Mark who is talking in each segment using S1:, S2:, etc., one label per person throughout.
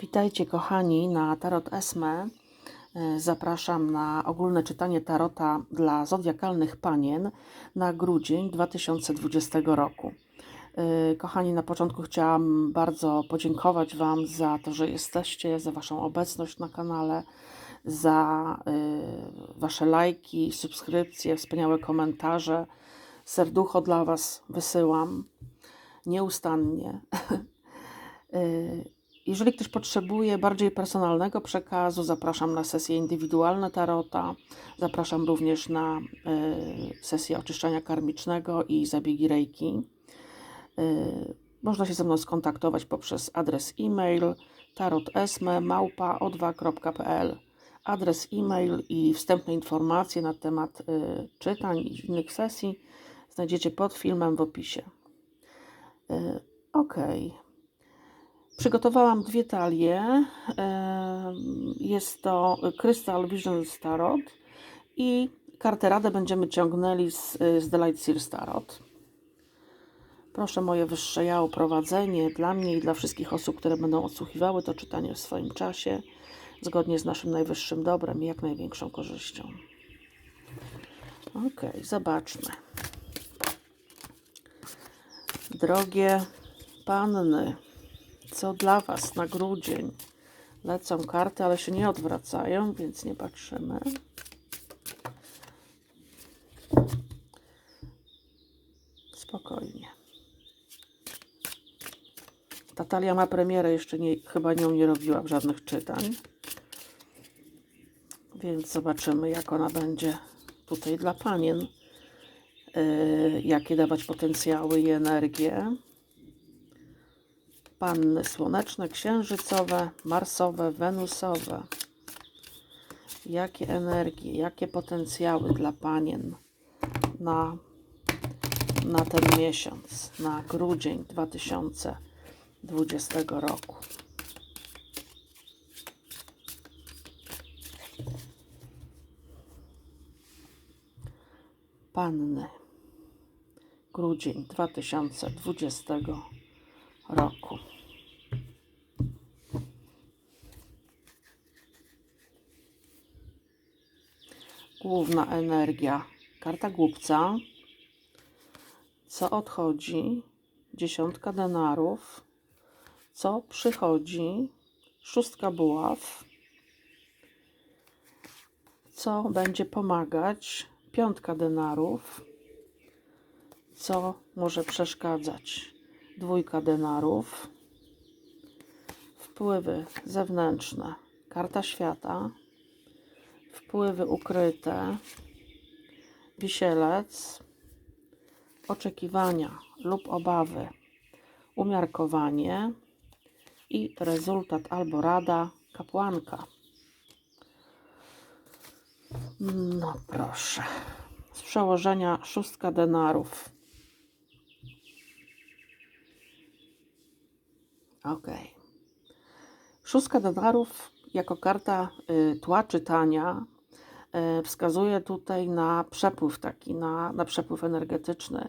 S1: Witajcie kochani na Tarot Esme. E, Zapraszam na ogólne czytanie Tarota dla zodiakalnych panien na grudzień 2020 roku. E, Kochani, na początku chciałam bardzo podziękować Wam za to, że jesteście, za Waszą obecność na kanale, za e, Wasze lajki, subskrypcje, wspaniałe komentarze. Serducho dla Was wysyłam nieustannie. Jeżeli ktoś potrzebuje bardziej personalnego przekazu, zapraszam na sesje indywidualne tarota. Zapraszam również na y, sesję oczyszczania karmicznego i zabiegi reiki. Y, Można się ze mną skontaktować poprzez adres e-mail tarotesme.małpa.o2.pl Adres e-mail i wstępne informacje na temat y, czytań i innych sesji znajdziecie pod filmem w opisie. Y, Ok. Przygotowałam dwie talie. Jest to Crystal Vision Tarot i kartę Radę będziemy ciągnęli z, z The Light Seals Tarot. Proszę moje wyższe ja o prowadzenie dla mnie i dla wszystkich osób, które będą odsłuchiwały to czytanie w swoim czasie, zgodnie z naszym najwyższym dobrem i jak największą korzyścią. Ok, zobaczmy. Drogie panny, co dla Was na grudzień? Lecą karty, ale się nie odwracają, więc nie patrzymy. Spokojnie. Ta talia ma premierę, jeszcze nie, chyba nią nie robiłam żadnych czytań. Więc zobaczymy, jak ona będzie tutaj dla panien. Yy, jakie dawać potencjały i energię. Panny słoneczne, księżycowe, marsowe, wenusowe. Jakie energie, jakie potencjały dla panien na, na ten miesiąc, na grudzień 2020 roku. Panny. Grudzień 2020 roku. Główna energia. Karta głupca. Co odchodzi? Dziesiątka denarów. Co przychodzi? Szóstka buław. Co będzie pomagać? Piątka denarów. Co może przeszkadzać? Dwójka denarów. Wpływy zewnętrzne. Karta świata. Wpływy ukryte. Wisielec. Oczekiwania lub obawy. Umiarkowanie. I rezultat albo rada kapłanka. No proszę. Z przełożenia szóstka denarów. Ok. Szóstka denarów jako karta y, tła czytania wskazuje tutaj na przepływ taki, na, na przepływ energetyczny.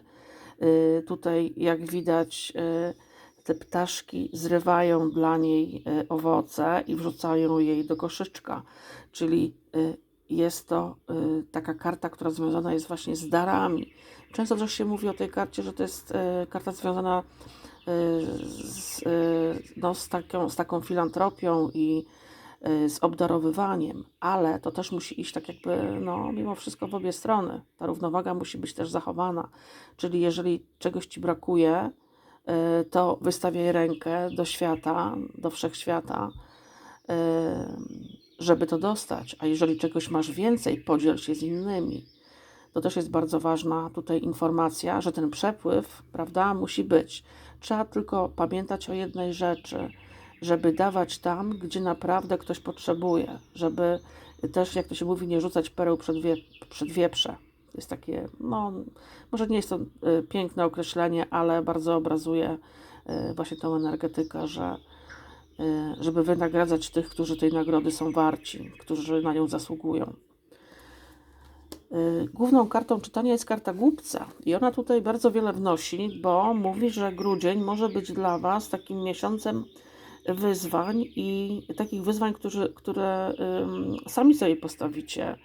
S1: Y, tutaj jak widać y, te ptaszki zrywają dla niej owoce i wrzucają jej do koszyczka, czyli jest to taka karta, która związana jest właśnie z darami. Często też się mówi o tej karcie, że to jest karta związana z, no, z, taką, z taką filantropią i z obdarowywaniem, ale to też musi iść tak jakby, no mimo wszystko w obie strony. Ta równowaga musi być też zachowana. Czyli jeżeli czegoś Ci brakuje, y, to wystawiaj rękę do świata, do wszechświata, y, żeby to dostać. A jeżeli czegoś masz więcej, podziel się z innymi. To też jest bardzo ważna tutaj informacja, że ten przepływ, prawda, musi być. Trzeba tylko pamiętać o jednej rzeczy, żeby dawać tam, gdzie naprawdę ktoś potrzebuje, żeby też, jak to się mówi, nie rzucać pereł przed, wie, przed wieprze. To jest takie, no, może nie jest to y, piękne określenie, ale bardzo obrazuje y, właśnie tą energetykę, że y, żeby wynagradzać tych, którzy tej nagrody są warci, którzy na nią zasługują. Główną kartą czytania jest karta głupca i ona tutaj bardzo wiele wnosi, bo mówi, że grudzień może być dla Was takim miesiącem wyzwań i takich wyzwań, którzy, które sami sobie postawicie.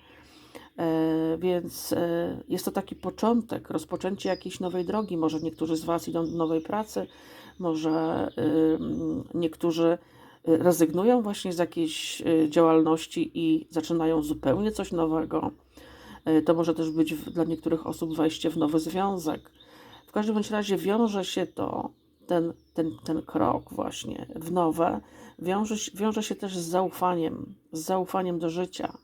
S1: E, Więc e, jest to taki początek, rozpoczęcie jakiejś nowej drogi. Może niektórzy z Was idą do nowej pracy, może niektórzy y, rezygnują właśnie z jakiejś y, działalności i zaczynają zupełnie coś nowego. E, To może też być dla niektórych osób wejście w nowy związek. W każdym bądź razie wiąże się to, ten, ten, ten krok właśnie w nowe, wiąże, wiąże się też z zaufaniem, z zaufaniem do życia.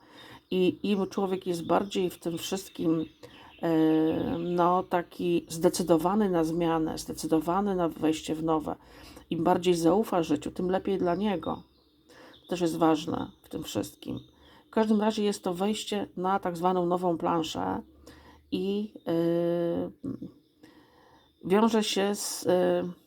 S1: I im człowiek jest bardziej w tym wszystkim e, no, taki zdecydowany na zmianę, zdecydowany na wejście w nowe, im bardziej zaufa życiu, tym lepiej dla niego. To też jest ważne w tym wszystkim. W każdym razie jest to wejście na tak zwaną nową planszę i yy, wiąże się z, yy,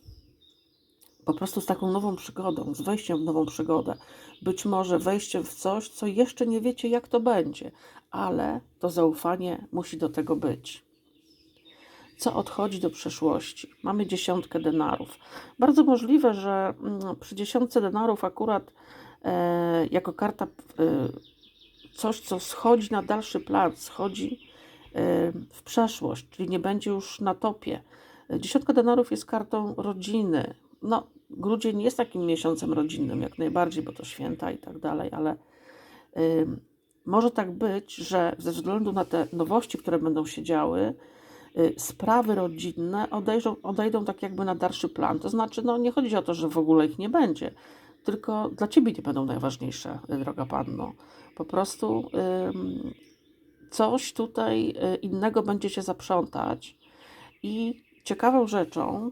S1: po prostu z taką nową przygodą, z wejściem w nową przygodę. Być może wejściem w coś, co jeszcze nie wiecie, jak to będzie, ale to zaufanie musi do tego być. Co odchodzi do przeszłości? Mamy dziesiątkę denarów. Bardzo możliwe, że mm, przy dziesiątce denarów akurat e, jako karta e, coś, co schodzi na dalszy plan, schodzi e, w przeszłość, czyli nie będzie już na topie. Dziesiątka denarów jest kartą rodziny. No, grudzień jest takim miesiącem rodzinnym, jak najbardziej, bo to święta i tak dalej, ale ym, może tak być, że ze względu na te nowości, które będą się działy, y, sprawy rodzinne odejdą, odejdą tak jakby na dalszy plan. To znaczy, no nie chodzi o to, że w ogóle ich nie będzie, tylko dla ciebie nie będą najważniejsze, y, droga panno. Po prostu ym, coś tutaj y, innego będziecie zaprzątać. I ciekawą rzeczą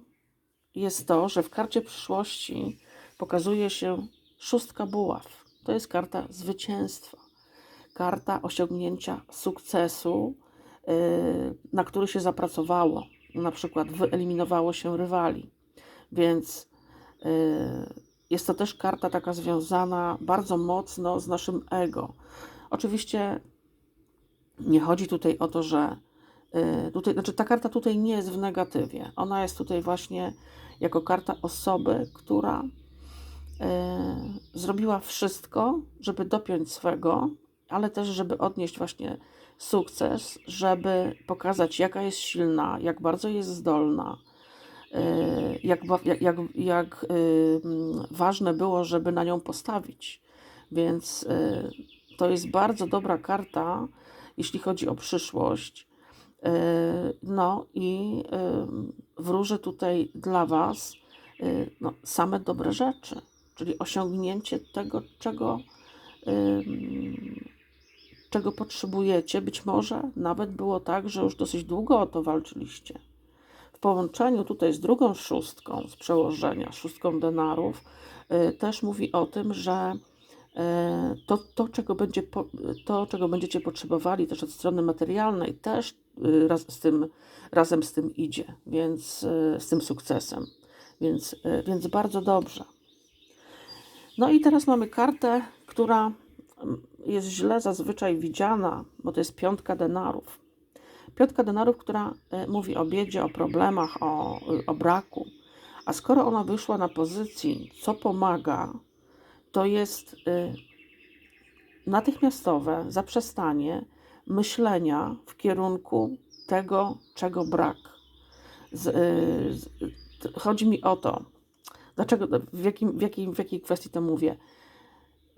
S1: jest to, że w karcie przyszłości pokazuje się szóstka buław. To jest karta zwycięstwa, karta osiągnięcia sukcesu, yy, na który się zapracowało. Na przykład wyeliminowało się rywali. Więc yy, jest to też karta taka związana bardzo mocno z naszym ego. Oczywiście nie chodzi tutaj o to, że y, tutaj, znaczy ta karta tutaj nie jest w negatywie. Ona jest tutaj właśnie jako karta osoby, która y, zrobiła wszystko, żeby dopiąć swego, ale też, żeby odnieść właśnie sukces, żeby pokazać, jaka jest silna, jak bardzo jest zdolna, y, jak, jak, jak, jak y, mm, ważne było, żeby na nią postawić. Więc y, to jest bardzo dobra karta, jeśli chodzi o przyszłość. Yy, No i yy, wróżę tutaj dla Was yy, no, same dobre rzeczy, czyli osiągnięcie tego, czego, czego potrzebujecie. Być może nawet było tak, że już dosyć długo o to walczyliście. W połączeniu tutaj z drugą szóstką z przełożenia, szóstką denarów, też mówi o tym, że to, to, czego będzie, to, czego będziecie potrzebowali też od strony materialnej, też y, raz z tym, razem z tym idzie, więc y, z tym sukcesem. Więc, y, więc bardzo dobrze. No i teraz mamy kartę, która mm, jest źle zazwyczaj widziana, bo to jest piątka denarów. Piątka denarów, która y, mówi o biedzie, o problemach, o, y, o braku. A skoro ona wyszła na pozycji, co pomaga, to jest y, natychmiastowe zaprzestanie myślenia w kierunku tego, czego brak. Z, y, z, chodzi mi o to, dlaczego, w, jakim, w, jakim, w jakiej kwestii to mówię.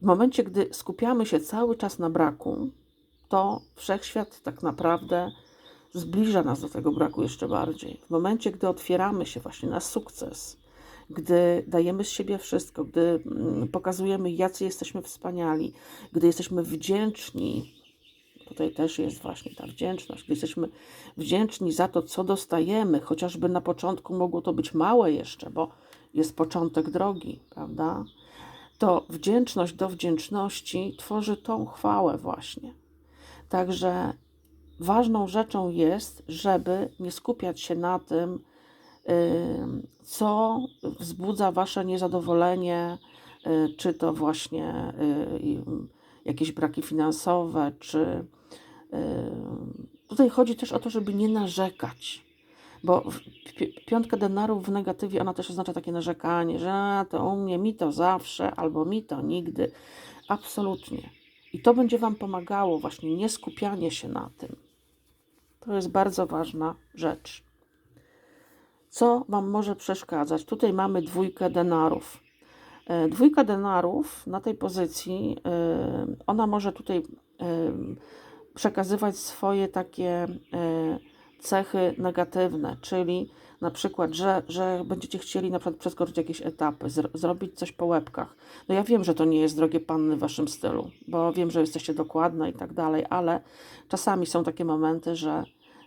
S1: W momencie, gdy skupiamy się cały czas na braku, to wszechświat tak naprawdę zbliża nas do tego braku jeszcze bardziej. W momencie, gdy otwieramy się właśnie na sukces, gdy dajemy z siebie wszystko, gdy mm, pokazujemy, jacy jesteśmy wspaniali, gdy jesteśmy wdzięczni, tutaj też jest właśnie ta wdzięczność, gdy jesteśmy wdzięczni za to, co dostajemy, chociażby na początku mogło to być małe jeszcze, bo jest początek drogi, prawda? To wdzięczność do wdzięczności tworzy tą chwałę właśnie. Także ważną rzeczą jest, żeby nie skupiać się na tym, ym, co wzbudza Wasze niezadowolenie, y, czy to właśnie y, mm, jakieś braki finansowe, czy tutaj chodzi też o to, żeby nie narzekać, bo piątka denarów w negatywie, ona też oznacza takie narzekanie, że to u mnie, mi to zawsze, albo mi to nigdy. Absolutnie. I to będzie Wam pomagało, właśnie nie skupianie się na tym. To jest bardzo ważna rzecz. Co Wam może przeszkadzać? Tutaj mamy dwójkę denarów. E, Dwójka denarów na tej pozycji, e, ona może tutaj e, przekazywać swoje takie e, cechy negatywne, czyli na przykład, że, że będziecie chcieli na przykład przeskoczyć jakieś etapy, zro, zrobić coś po łebkach. No ja wiem, że to nie jest drogie panny w waszym stylu, bo wiem, że jesteście dokładne i tak dalej, ale czasami są takie momenty, że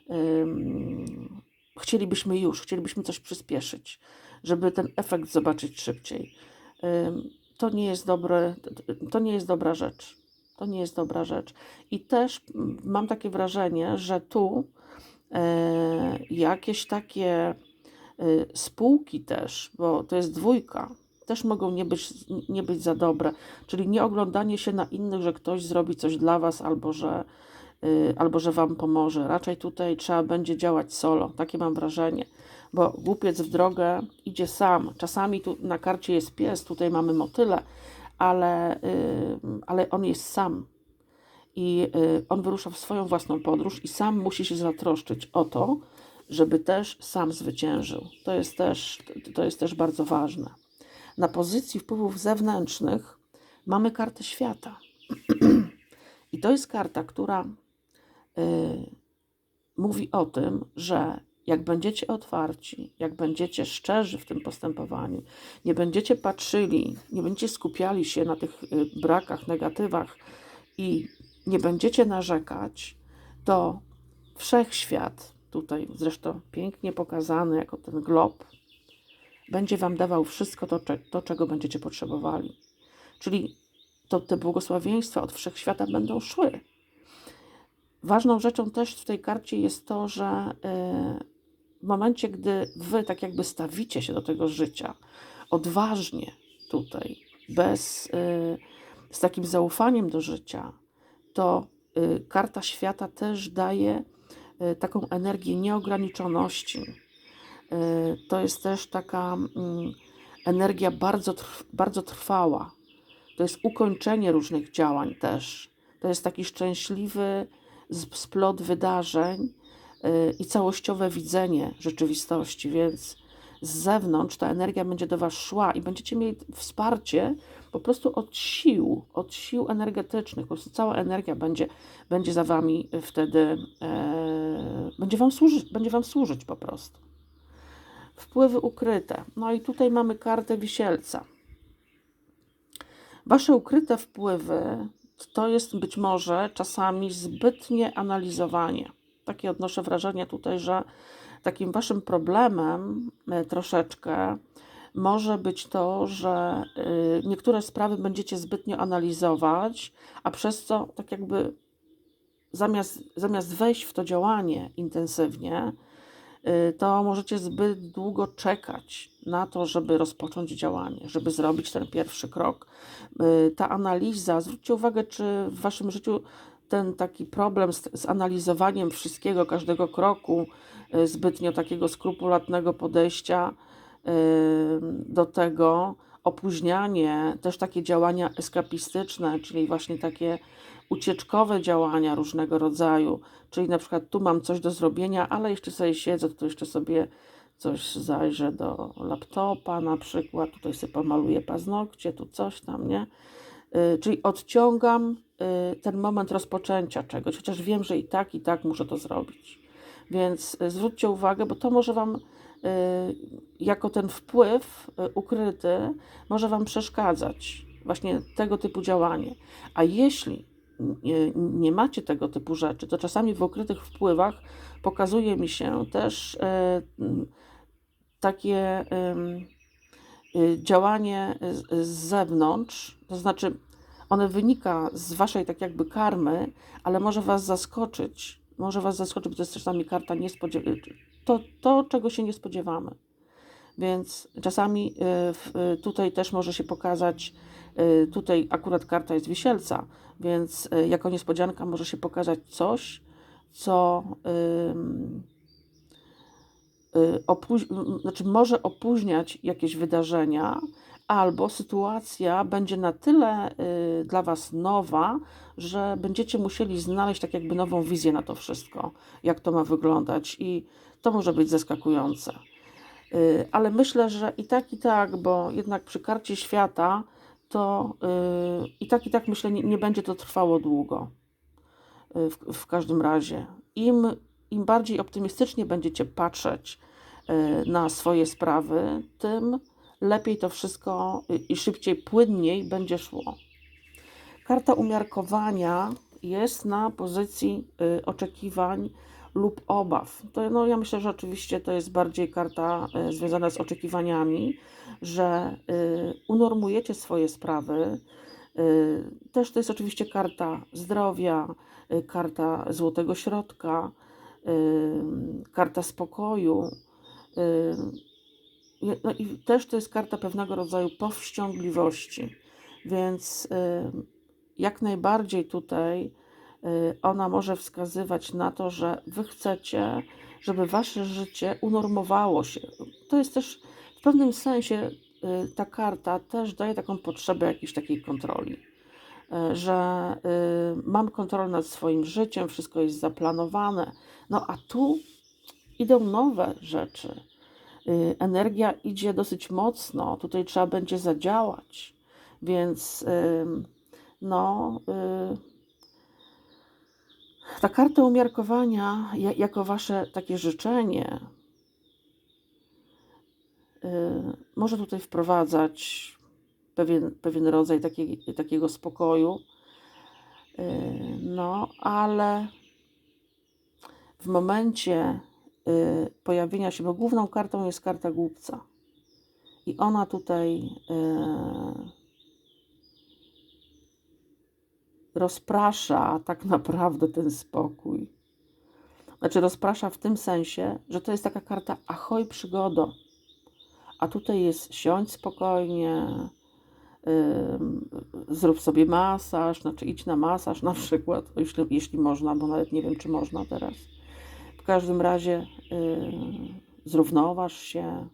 S1: ym, chcielibyśmy już, chcielibyśmy coś przyspieszyć, żeby ten efekt zobaczyć szybciej. Ym, to nie jest dobre, to nie jest dobra rzecz. To nie jest dobra rzecz. I też mam takie wrażenie, że tu e, jakieś takie e, spółki też, bo to jest dwójka, też mogą nie być, nie być za dobre. Czyli nie oglądanie się na innych, że ktoś zrobi coś dla was albo że, y, albo że wam pomoże. Raczej tutaj trzeba będzie działać solo. Takie mam wrażenie. Bo głupiec w drogę idzie sam. Czasami tu na karcie jest pies, tutaj mamy motyle, ale, ale on jest sam i y, on wyrusza w swoją własną podróż i sam musi się zatroszczyć o to, żeby też sam zwyciężył. To jest też, to jest też bardzo ważne. Na pozycji wpływów zewnętrznych mamy kartę świata. I to jest karta, która y, mówi o tym, że jak będziecie otwarci, jak będziecie szczerzy w tym postępowaniu, nie będziecie patrzyli, nie będziecie skupiali się na tych y, brakach, negatywach i nie będziecie narzekać, to wszechświat, tutaj zresztą pięknie pokazany jako ten glob, będzie Wam dawał wszystko to, to czego będziecie potrzebowali. Czyli to te błogosławieństwa od wszechświata będą szły. Ważną rzeczą też w tej karcie jest to, że y, w momencie, gdy Wy tak jakby stawicie się do tego życia odważnie tutaj, bez, y, z takim zaufaniem do życia, to y, karta świata też daje taką energię nieograniczoności. To jest też taka mm, energia bardzo, bardzo trwała. To jest ukończenie różnych działań też. To jest taki szczęśliwy splot wydarzeń y, i całościowe widzenie rzeczywistości, więc z zewnątrz ta energia będzie do Was szła i będziecie mieli wsparcie po prostu od sił, od sił energetycznych. Po prostu cała energia będzie, będzie za Wami wtedy, e, będzie, wam służyć, będzie Wam służyć po prostu. Wpływy ukryte. No i tutaj mamy kartę wisielca. Wasze ukryte wpływy to jest być może czasami zbytnie analizowanie. Takie odnoszę wrażenie tutaj, że takim waszym problemem e, troszeczkę może być to, że y, niektóre sprawy będziecie zbytnio analizować, a przez co tak jakby zamiast, zamiast wejść w to działanie intensywnie, to możecie zbyt długo czekać na to, żeby rozpocząć działanie, żeby zrobić ten pierwszy krok. Y, Ta analiza, zwróćcie uwagę, czy w waszym życiu ten taki problem z, z analizowaniem wszystkiego, każdego kroku, y, zbytnio takiego skrupulatnego podejścia y, do tego, opóźnianie, też takie działania eskapistyczne, czyli właśnie takie ucieczkowe działania różnego rodzaju, czyli na przykład tu mam coś do zrobienia, ale jeszcze sobie siedzę, to jeszcze sobie coś zajrzę do laptopa na przykład, tutaj sobie pomaluję paznokcie, tu coś tam, nie? Y, Czyli odciągam y, ten moment rozpoczęcia czegoś, chociaż wiem, że i tak, i tak muszę to zrobić. Więc y, zwróćcie uwagę, bo to może Wam, jako ten wpływ ukryty, może Wam przeszkadzać. Właśnie tego typu działanie. A jeśli nie, macie tego typu rzeczy, to czasami w ukrytych wpływach pokazuje mi się też mm, takie y, działanie z, zewnątrz, to znaczy one wynika z waszej tak jakby karmy, ale może was zaskoczyć. Może was zaskoczyć, bo to jest czasami karta niespodziewana. To, to, czego się nie spodziewamy. Więc czasami y, tutaj też może się pokazać, tutaj akurat karta jest wisielca, więc y, jako niespodzianka może się pokazać coś, co, y, znaczy może opóźniać jakieś wydarzenia, albo sytuacja będzie na tyle y, dla Was nowa, że będziecie musieli znaleźć tak jakby nową wizję na to wszystko, jak to ma wyglądać i to może być zaskakujące. Y, Ale myślę, że i tak, i tak, bo jednak przy karcie świata to y, i tak, i tak myślę, nie, nie będzie to trwało długo. Y, W, w każdym razie, im, im bardziej optymistycznie będziecie patrzeć y, na swoje sprawy, tym lepiej to wszystko y, i szybciej, płynniej będzie szło. Karta umiarkowania jest na pozycji y, oczekiwań lub obaw. To, no, ja myślę, że oczywiście to jest bardziej karta y, związana z oczekiwaniami, że y, unormujecie swoje sprawy. Y, też to jest oczywiście karta zdrowia, karta złotego środka, karta spokoju. No i też to jest karta pewnego rodzaju powściągliwości, więc y, jak najbardziej tutaj ona może wskazywać na to, że wy chcecie, żeby wasze życie unormowało się. To jest też w pewnym sensie y, ta karta też daje taką potrzebę jakiejś takiej kontroli, y, że y, mam kontrolę nad swoim życiem, wszystko jest zaplanowane. No a tu idą nowe rzeczy. Y, Energia idzie dosyć mocno, tutaj trzeba będzie zadziałać, więc no, y, ta karta umiarkowania ja- jako wasze takie życzenie y, może tutaj wprowadzać pewien, pewien rodzaj takiej, takiego spokoju, y, no, ale w momencie y, pojawienia się, bo główną kartą jest karta głupca. I ona tutaj y, rozprasza tak naprawdę ten spokój. Znaczy rozprasza w tym sensie, że to jest taka karta ahoj przygodo. A tutaj jest siądź spokojnie, ym, zrób sobie masaż, znaczy idź na masaż na przykład, jeśli, jeśli można, bo nawet nie wiem, czy można teraz. W każdym razie yy, zrównoważ się,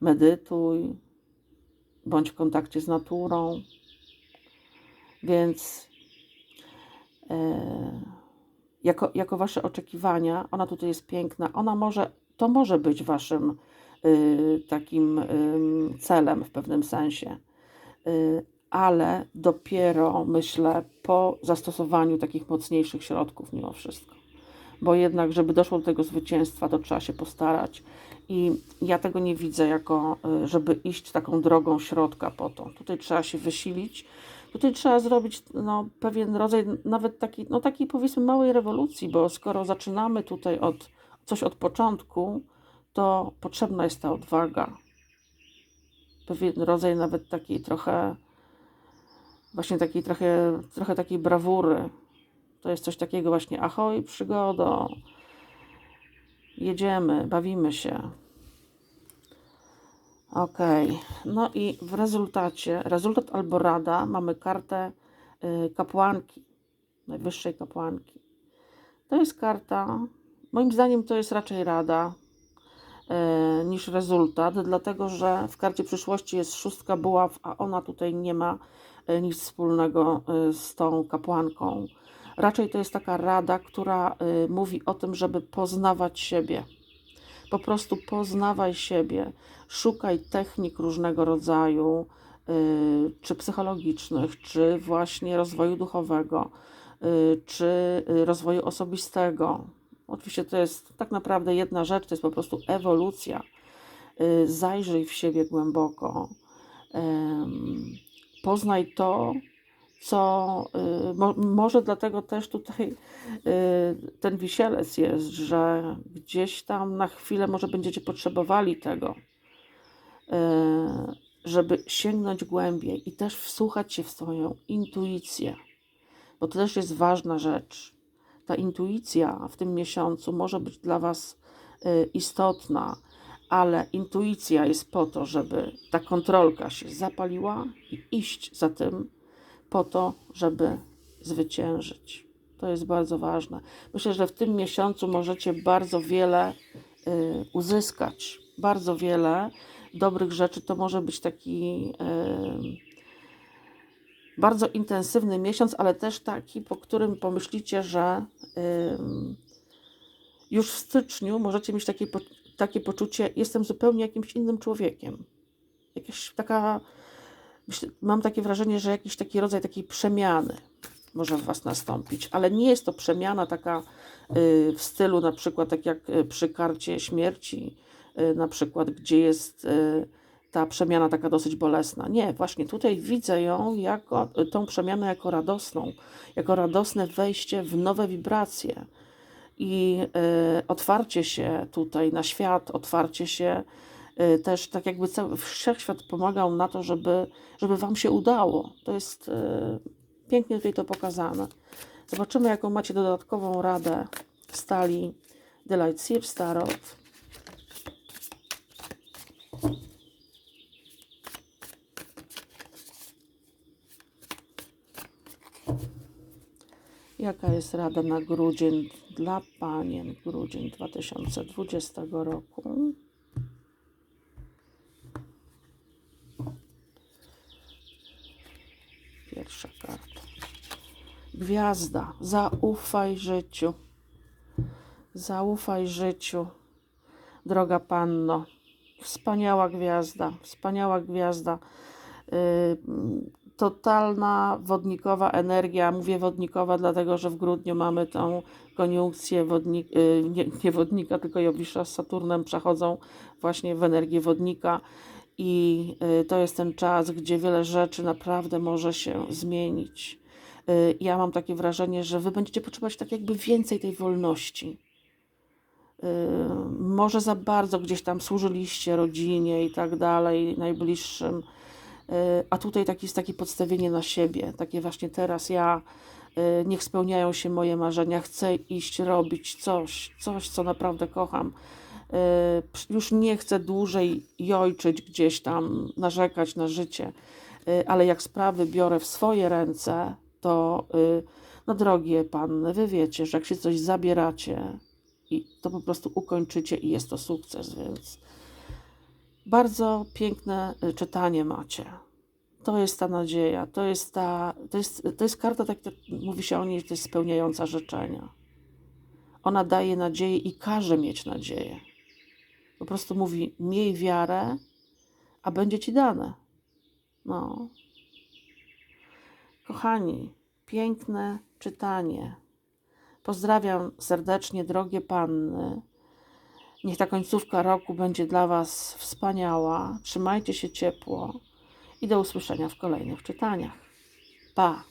S1: medytuj, bądź w kontakcie z naturą. Więc jako, jako wasze oczekiwania, ona tutaj jest piękna, ona może, to może być waszym y, takim celem w pewnym sensie, Y, ale dopiero myślę po zastosowaniu takich mocniejszych środków mimo wszystko. Bo jednak, żeby doszło do tego zwycięstwa, to trzeba się postarać. I ja tego nie widzę jako, y, żeby iść taką drogą środka po to. Tutaj trzeba się wysilić, tutaj trzeba zrobić no, pewien rodzaj, nawet taki, no, takiej powiedzmy małej rewolucji, bo skoro zaczynamy tutaj od coś od początku, to potrzebna jest ta odwaga. Pewien rodzaj nawet takiej trochę, właśnie takiej trochę, trochę takiej brawury. To jest coś takiego właśnie, ahoj, przygodo, jedziemy, bawimy się. Okej, no i w rezultacie, rezultat albo rada, mamy kartę y, kapłanki, najwyższej kapłanki. To jest karta, moim zdaniem to jest raczej rada y, niż rezultat, dlatego że w karcie przyszłości jest szóstka buław, a ona tutaj nie ma y, nic wspólnego z tą kapłanką. Raczej to jest taka rada, która mówi o tym, żeby poznawać siebie. Po prostu poznawaj siebie, szukaj technik różnego rodzaju, y, czy psychologicznych, czy właśnie rozwoju duchowego, y, czy y, rozwoju osobistego. Oczywiście to jest tak naprawdę jedna rzecz, to jest po prostu ewolucja. Zajrzyj w siebie głęboko. Poznaj to, co y, mo, może dlatego też tutaj y, ten wisielec jest, że gdzieś tam na chwilę może będziecie potrzebowali tego, y, żeby sięgnąć głębiej i też wsłuchać się w swoją intuicję, bo to też jest ważna rzecz. Ta intuicja w tym miesiącu może być dla Was istotna, ale intuicja jest po to, żeby ta kontrolka się zapaliła i iść za tym, po to, żeby zwyciężyć. To jest bardzo ważne. Myślę, że w tym miesiącu możecie bardzo wiele y, uzyskać bardzo wiele dobrych rzeczy. To może być taki y, bardzo intensywny miesiąc, ale też taki, po którym pomyślicie, że ym, już w styczniu możecie mieć takie, takie poczucie, jestem zupełnie jakimś innym człowiekiem. Jakaś taka, myślę, mam takie wrażenie, że jakiś taki rodzaj takiej przemiany może w Was nastąpić, ale nie jest to przemiana taka y, w stylu na przykład tak jak y, przy karcie śmierci, y, na przykład, gdzie jest ta przemiana taka dosyć bolesna. Nie, właśnie tutaj widzę ją jako tą przemianę jako radosną, jako radosne wejście w nowe wibracje i otwarcie się tutaj na świat, otwarcie się też tak jakby cały wszechświat pomagał na to, żeby, żeby Wam się udało. To jest y, pięknie tutaj to pokazane. Zobaczymy, jaką macie dodatkową radę w stali Delight Sears Tarot. Jaka jest rada na grudzień dla panien? Grudzień 2020 roku. Pierwsza karta. Gwiazda. Zaufaj życiu. Zaufaj życiu. Droga panno. Wspaniała gwiazda. Wspaniała gwiazda. Yy, totalna wodnikowa energia. Mówię wodnikowa, dlatego że w grudniu mamy tą koniunkcję wodnik, y, nie, nie wodnika, tylko Jowisza z Saturnem przechodzą właśnie w energię wodnika. I y, to jest ten czas, gdzie wiele rzeczy naprawdę może się zmienić. Y, Ja mam takie wrażenie, że wy będziecie potrzebować tak jakby więcej tej wolności. Może za bardzo gdzieś tam służyliście rodzinie i tak dalej, najbliższym E, a tutaj taki jest takie podstawienie na siebie, takie właśnie teraz ja, niech spełniają się moje marzenia, chcę iść robić coś, coś, co naprawdę kocham. Już nie chcę dłużej jojczyć gdzieś tam, narzekać na życie, ale jak sprawy biorę w swoje ręce, to no drogie panny, wy wiecie, że jak się coś zabieracie, i to po prostu ukończycie i jest to sukces, więc bardzo piękne y, czytanie macie. To jest ta nadzieja, to jest ta, to jest, to jest karta, tak jak mówi się o niej, to jest spełniająca życzenia. Ona daje nadzieję i każe mieć nadzieję. Po prostu mówi, miej wiarę, a będzie ci dane. No. Kochani, piękne czytanie. Pozdrawiam serdecznie, drogie panny. Niech ta końcówka roku będzie dla Was wspaniała. Trzymajcie się ciepło i do usłyszenia w kolejnych czytaniach. Pa!